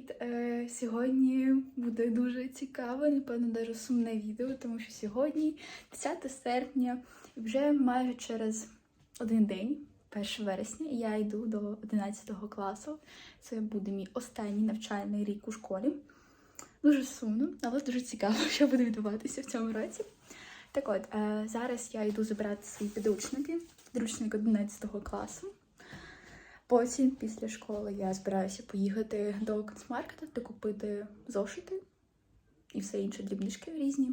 Привіт! Е, сьогодні буде дуже цікаве, напевно, дуже сумне відео, тому що сьогодні 10 серпня, вже майже через один день, 1 вересня, я йду до 11 класу. Це буде мій останній навчальний рік у школі. Дуже сумно, але дуже цікаво, що буде відбуватися в цьому році. Так от, е, зараз я йду забирати свої підручники, підручник 11 класу. Потім, після школи, я збираюся поїхати до канцмаркета та купити зошити і все інше дрібнички різні.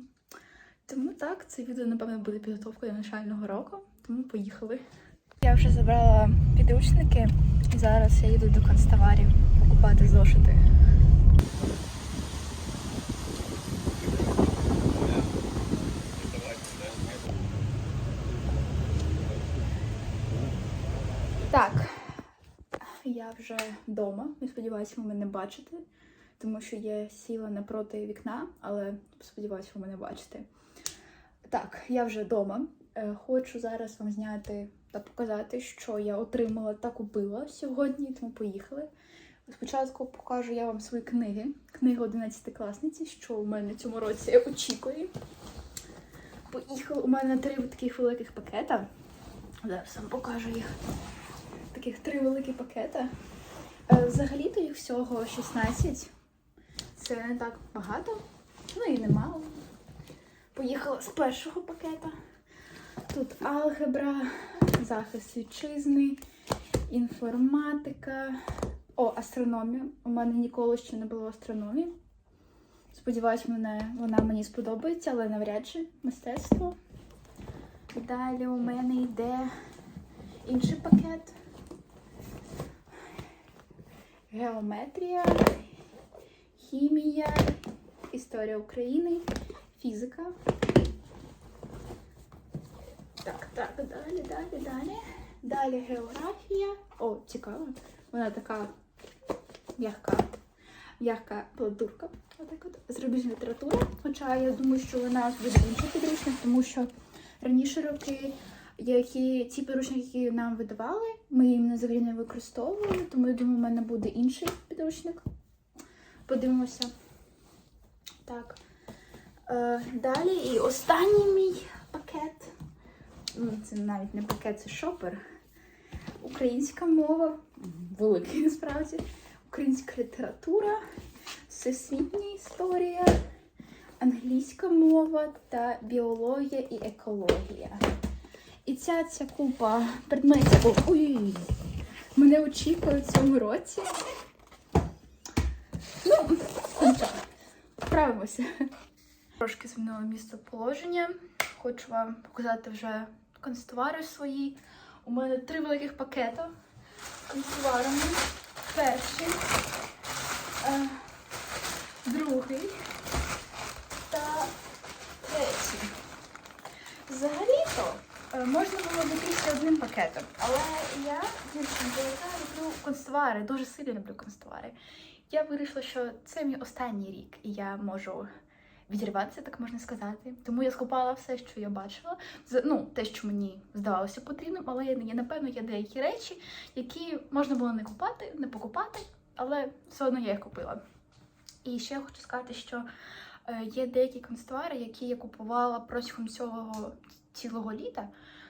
Тому так, це відео, напевно, буде підготовкою навчального року, тому поїхали. Я вже забрала підручники, і зараз я їду до канцтоварів покупати зошити. Так, я вже вдома. Не сподіваюся, ви мене бачите, тому що я сіла напроти вікна, але сподіваюся, ви мене бачите. Так, я вже вдома. Е, Хочу зараз вам зняти та показати, що я отримала та купила сьогодні, тому поїхали. Спочатку покажу я вам свої книги. Книги 11 класниці, що у мене цьому році очікує. Поїхали. У мене три таких великих пакета. Зараз вам покажу їх таких три великі пакета. Е, Взагалі-то їх всього 16. Це не так багато, ну і немало. Поїхала з першого пакета. Тут алгебра, захист вітчизни, інформатика. О, астрономія. У мене ніколи ще не було астрономії. Сподіваюсь, мене, вона мені сподобається, але навряд чи мистецтво. Далі у мене йде інший пакет. Геометрія, хімія, історія України, фізика. Так, так, далі, далі, далі. Далі географія. О, цікаво. Вона така м'яка, м'яка платурка. Отак от. Зарубіжна література. Хоча я думаю, що вона буде інший підручник, тому що раніше роки які ті підручники, які нам видавали, ми їм взагалі не використовували, тому я думаю, у мене буде інший підручник. Подивимося. Так. Е, далі і останній мій пакет. Ну, Це навіть не пакет, це шопер. Українська мова, великий насправді. Українська література, всесвітня історія, англійська мова та біологія і екологія. І ця ця купа предметів. Ой, мене очікує в цьому році. Ну, справимося. Трошки змінила місце положення. Хочу вам показати вже констовари свої. У мене три великих пакета констоварами. Перший, е, другий та третій. Взагалі-то можна було обійтися одним пакетом, але я люблю констовари, дуже сильно люблю констовари. Я вирішила, що це мій останній рік, і я можу відірватися, так можна сказати. Тому я скупала все, що я бачила. Ну, те, що мені здавалося потрібним, але є, напевно, є деякі речі, які можна було не купати, не покупати, але все одно я їх купила. І ще я хочу сказати, що е, є деякі констовари, які я купувала протягом цього цілого літа,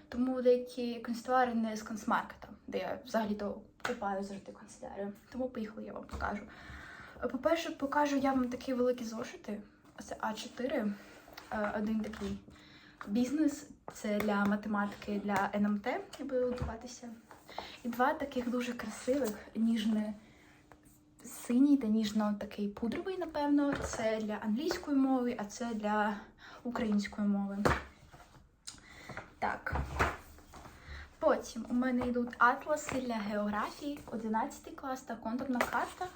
тому деякі констовари не з концмаркета, де я взагалі-то купаю завжди канцелярію. Тому поїхали, я вам покажу. Е, По-перше, покажу я вам такі великі зошити. Це А4. Е, Один такий бізнес це для математики для НМТ. Я буду готуватися. І два таких дуже красивих, ніжне синій та ніжно такий пудровий, напевно. Це для англійської мови, а це для української мови. Так. Потім у мене йдуть атласи для географії, 11 клас та контурна карта.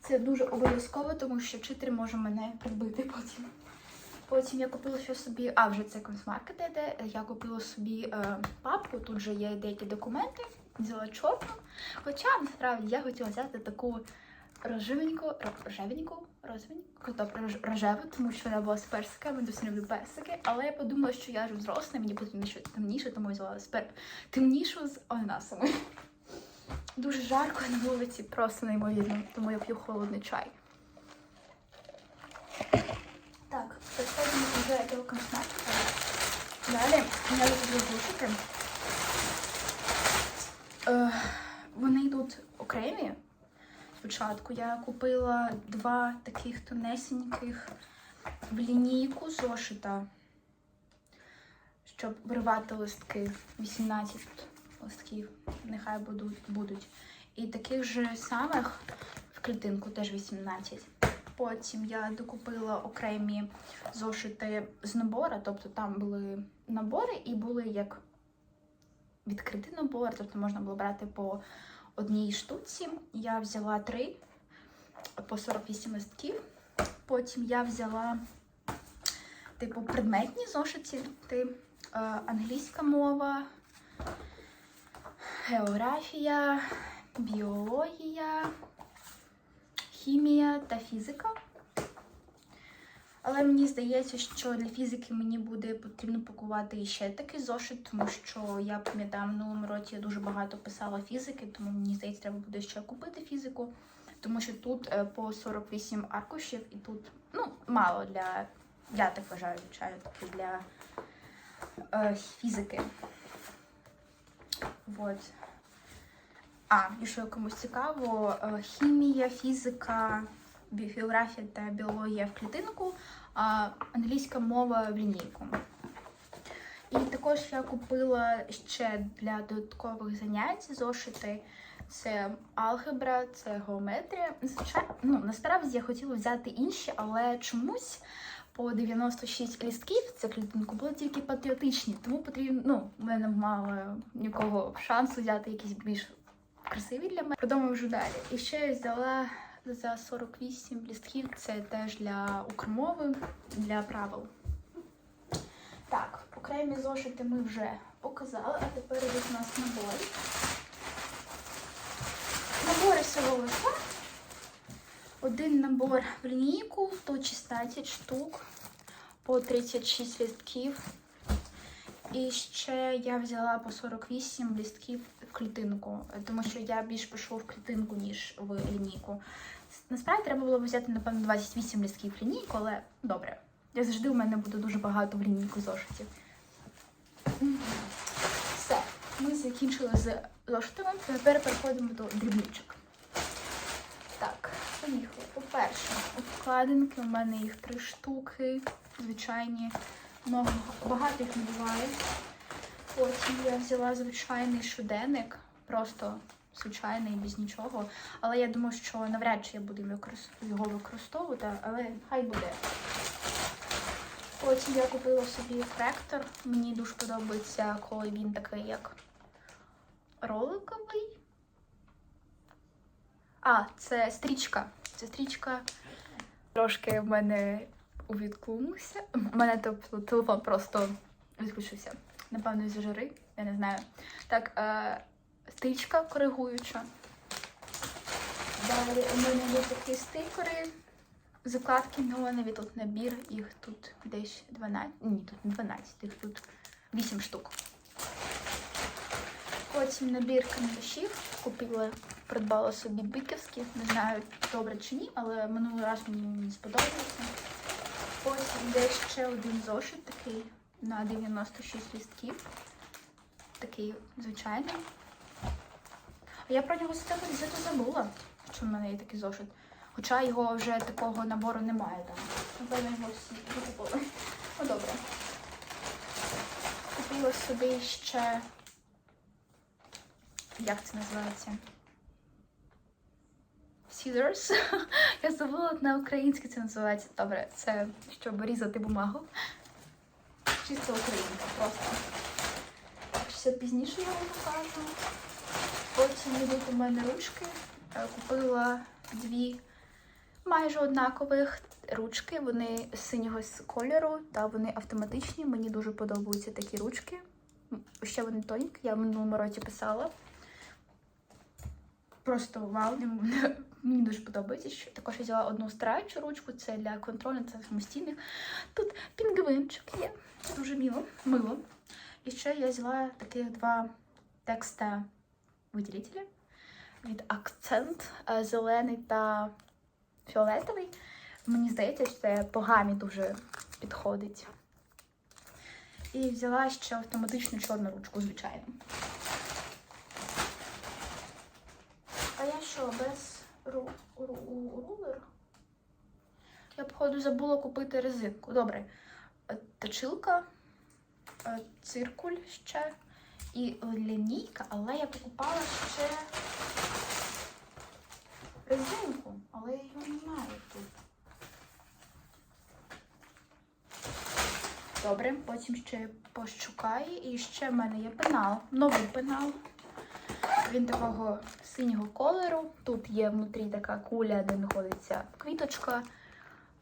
Це дуже обов'язково, тому що вчитель може мене прибити потім. Потім я купила ще собі, а вже це консмаркет іде. Я купила собі е, папку, тут же є деякі документи, взяла чорну. Хоча насправді я хотіла взяти таку рожевеньку, ро- рожевеньку, розовеньку, тобто рожеву, тому що вона була з персиками, дуже люблю персики. Але я подумала, що я ж взросла, мені потрібно щось темніше, тому я взяла спер... темнішу з ананасами. Дуже жарко на вулиці, просто неймовірно, тому я п'ю холодний чай. Так, переходимо вже до косметики. Далі я люблю душики. Е, вони йдуть окремі. Спочатку я купила два таких тонесеньких в лінійку зошита, щоб вирвати листки. 18 листків, нехай будуть. будуть. І таких же самих в клітинку теж 18. Потім я докупила окремі зошити з набора, тобто там були набори і були як відкритий набор, тобто можна було брати по одній штуці. Я взяла три по 48 листків. Потім я взяла типу предметні зошити, е, англійська мова, географія, біологія, хімія та фізика. Але мені здається, що для фізики мені буде потрібно пакувати ще такий зошит, тому що я пам'ятаю, в минулому році я дуже багато писала фізики, тому мені здається, треба буде ще купити фізику. Тому що тут е, по 48 аркушів і тут ну, мало для. Я так вважаю, звичайно, для е, фізики. Вот. А, і що комусь цікаво, е, хімія, фізика, біогеографія та біологія в клітинку, а англійська мова в лінійку. І також я купила ще для додаткових занять зошити. Це алгебра, це геометрія. Ну насправді я хотіла взяти інші, але чомусь по 96 лістків це клітинку були тільки патріотичні, тому потрібно, ну, в мене мало нікого шансу взяти якісь більш красиві для мене. Продовжу далі. І ще я взяла за 48 лістків, це теж для укрмови, для правил. Так, окремі зошити ми вже показали, а тепер йдуть у нас набори. Набори всього лише. Один набор в лінійку, тут 16 штук по 36 листків. І ще я взяла по 48 листків в клітинку, тому що я більш пишу в клітинку, ніж в лінійку. Насправді треба було взяти, напевно, 28 листків в лінійку, але добре. Я завжди у мене буде дуже багато в лінійку зошитів. Все, ми закінчили з зошитами. Тепер переходимо до дрібничок. Так, поїхали. По-перше, обкладинки. У мене їх три штуки. Звичайні. Много, їх не буває. Потім я взяла звичайний щоденник, просто звичайний, без нічого. Але я думаю, що навряд чи я буду його використовувати, але хай буде. Потім я купила собі фректор. Мені дуже подобається, коли він такий як роликовий. А, це стрічка. Це стрічка. Трошки в мене увідклонився. У мене тобто, телефон просто відключився. Напевно, із жири, я не знаю. Так, е, стрічка коригуюча. Далі у мене є такі стикери. Закладки нові, тут набір, їх тут десь 12. Ні, тут не 12, їх тут 8 штук. Потім набір карандашів. Купила, придбала собі биківські. Не знаю, добре чи ні, але минулий раз мені не сподобалося. Йде ще один зошит такий на 96 листків. Такий звичайний. А я про нього стати взяти забула, що в мене є такий зошит. Хоча його вже такого набору немає там. Напевно, його всі викупили. Ну добре. Купила собі ще. Як це називається? Scissors. Я забула на українське це називається. Добре, це щоб різати бумагу. Чисто українська просто. Ще пізніше я вам покажу. Потім йдуть у мене ручки. Купила дві майже однакових ручки. Вони синього кольору та вони автоматичні. Мені дуже подобаються такі ручки. Ще вони тоненькі, я в минулому році писала. Просто вау, мені- дуже подобається. Що також я взяла одну стараючу ручку, це для контролю та самостійних. Тут пінгвинчик є. Дуже мило, мило. І ще я взяла таких два текста виділителя. від акцент зелений та фіолетовий. Мені здається, що це по гамі дуже підходить. І взяла ще автоматичну чорну ручку, звичайно. А я що, без ру, ру, рулер? Я, походу, забула купити резинку. Добре. Е, Точилка, е, циркуль ще і лінійка, але я покупала ще резинку, але я її не маю тут. Добре, потім ще пошукаю. І ще в мене є пенал, новий пенал. Він такого синього кольору. Тут є внутрі така куля, де знаходиться квіточка.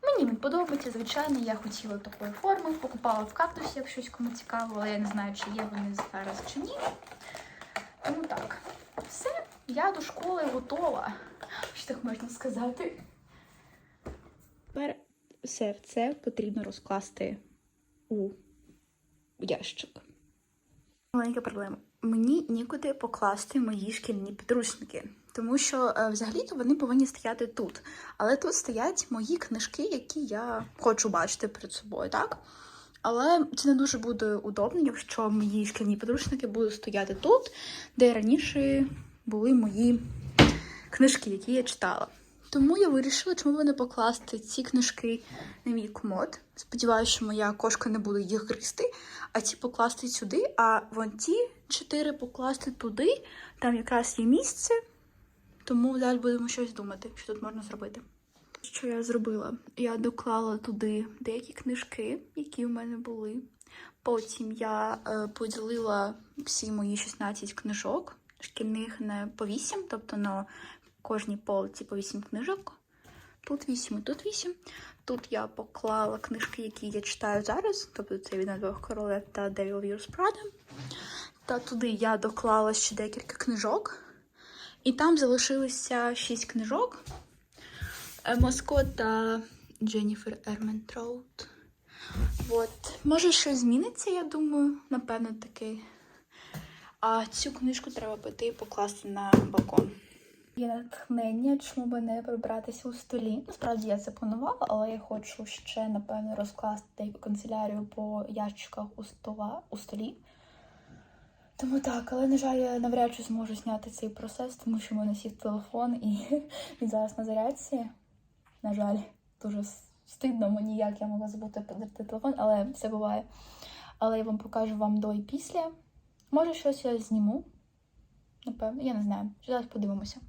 Мені він подобається, звичайно, я хотіла такої форми. Покупала в кактусі, як щось кому цікаво, але я не знаю, чи є вони зараз чи ні. Тому так, все, я до школи готова, що так можна сказати. Тепер все це потрібно розкласти у ящик. Маленька проблема. Мені нікуди покласти мої шкільні підручники, тому що е, взагалі-то вони повинні стояти тут. Але тут стоять мої книжки, які я хочу бачити перед собою, так? Але це не дуже буде удобно, якщо мої шкільні підручники будуть стояти тут, де раніше були мої книжки, які я читала. Тому я вирішила, чому би не покласти ці книжки на мій комод. Сподіваюся, що моя кошка не буде їх гризти, а ці покласти сюди, а вон ті чотири покласти туди. Там якраз є місце. Тому далі будемо щось думати, що тут можна зробити. Що я зробила? Я доклала туди деякі книжки, які в мене були. Потім я е, поділила всі мої 16 книжок шкільних на по 8, тобто на кожній полиці по 8 книжок. Тут 8 і тут 8. Тут я поклала книжки, які я читаю зараз, тобто це від двох королев та Devil Wears Prada. Та туди я доклала ще декілька книжок. І там залишилося 6 книжок. Е, Моско та Дженніфер Ерментроуд. От. Може, щось зміниться, я думаю, напевно, таки. А цю книжку треба піти і покласти на балкон. Є натхнення, чому би не прибратися у столі. Насправді я це планувала, але я хочу ще, напевно, розкласти канцелярію по ящиках у стола у столі. Тому так, але, на жаль, я навряд чи зможу зняти цей процес, тому що в мене сів телефон і він зараз на зарядці. На жаль, дуже стидно мені, як я могла забути подати телефон, але все буває. Але я вам покажу вам до і після. Може, щось я зніму. Напевно, я не знаю. Зараз подивимося.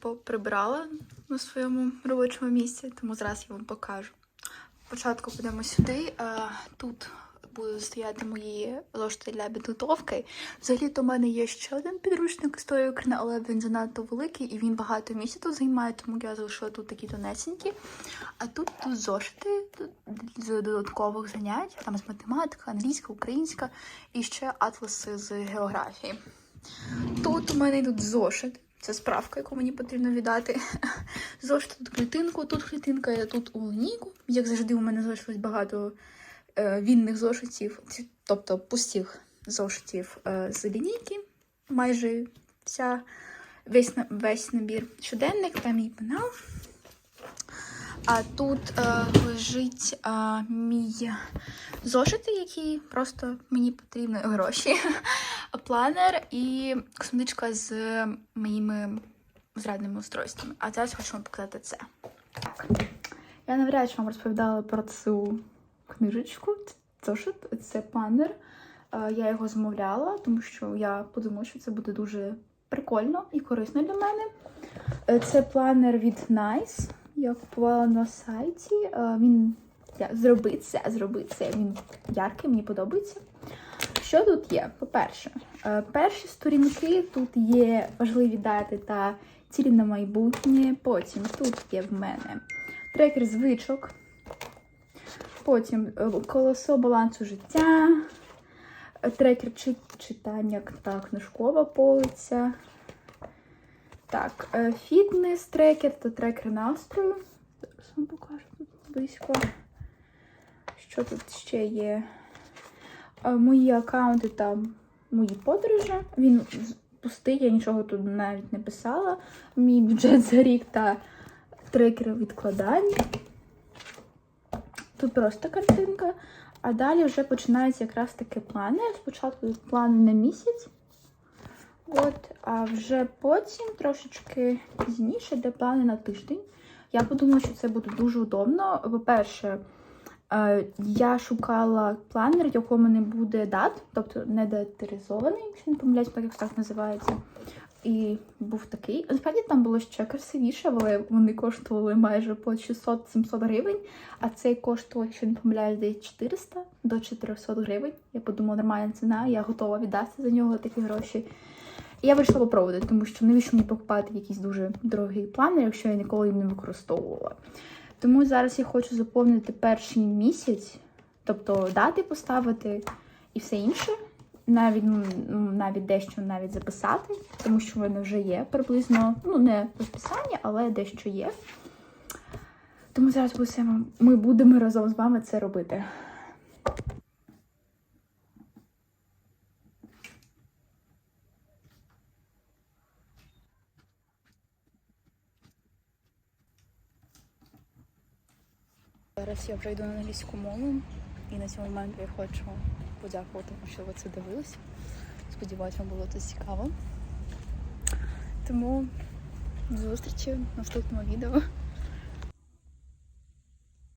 Поприбрала на своєму робочому місці, тому зараз я вам покажу. Спочатку підемо сюди. а, Тут будуть стояти мої ложки для підготовки. Взагалі-то в мене є ще один підручник історії України, але він занадто великий і він багато місця тут займає, тому я залишила тут такі тонесенькі. А тут тут зошити з додаткових занять, там з математика, англійська, українська і ще атласи з географії. Тут у мене йдуть зошит. Це справка, яку мені потрібно віддати. Зошит тут клітинку, тут клітинка, а тут у лінійку. Як завжди, у мене залишилось багато вільних зошитів, тобто пустих зошитів е, з лінійки. Майже вся, весь, весь набір щоденник, там мій пенал. А тут е, лежить е, мій зошит, який просто мені потрібні гроші. Планер і косметичка з моїми зрадними устройствами. А зараз хочу вам показати це. Я навряд чи вам розповідала про цю книжечку. Зошит, це планер. Е, Я його замовляла, тому що я подумала, що це буде дуже прикольно і корисно для мене. Е, Це планер від Nice. Я купувала на сайті. Е, Він я, зроби це, зроби це. Він яркий, мені подобається. Що тут є? По-перше, перші сторінки тут є важливі дати та цілі на майбутнє. Потім тут є в мене трекер звичок. Потім е, колесо балансу життя, трекер читання та книжкова полиця. Так, е, фітнес-трекер та трекер настрою. Зараз вам покажу тут близько. Що тут ще є? Е, Мої аккаунти та мої подорожі. Він пустий, я нічого тут навіть не писала. Мій бюджет за рік та трекери відкладань. Тут просто картинка. А далі вже починаються якраз таки плани. Спочатку плани на місяць. От, а вже потім трошечки пізніше, де плани на тиждень. Я подумала, що це буде дуже удобно. По-перше, е, я шукала планер, в якому не буде дат, тобто не детеризований, якщо не помиляюсь, як так називається. І був такий. Насправді там було ще красивіше, але вони коштували майже по 600-700 гривень. А цей коштував, якщо не помиляюсь, десь 400 до 400 гривень. Я подумала, нормальна ціна, я готова віддати за нього такі гроші. І я вирішила попробувати, тому що навіщо мені покупати якийсь дуже дорогий планер, якщо я ніколи їм не використовувала. Тому зараз я хочу заповнити перший місяць, тобто дати поставити і все інше. Навіть ну, навіть дещо навіть записати, тому що в мене вже є приблизно, ну не розписання, але дещо є. Тому зараз будемо- ми будемо разом з вами це робити. Зараз я вже йду на англійську мову, і на цьому момент я хочу подякувати, що ви це дивилися. Сподіваюсь, вам було це цікаво. Тому до зустрічі в наступному відео.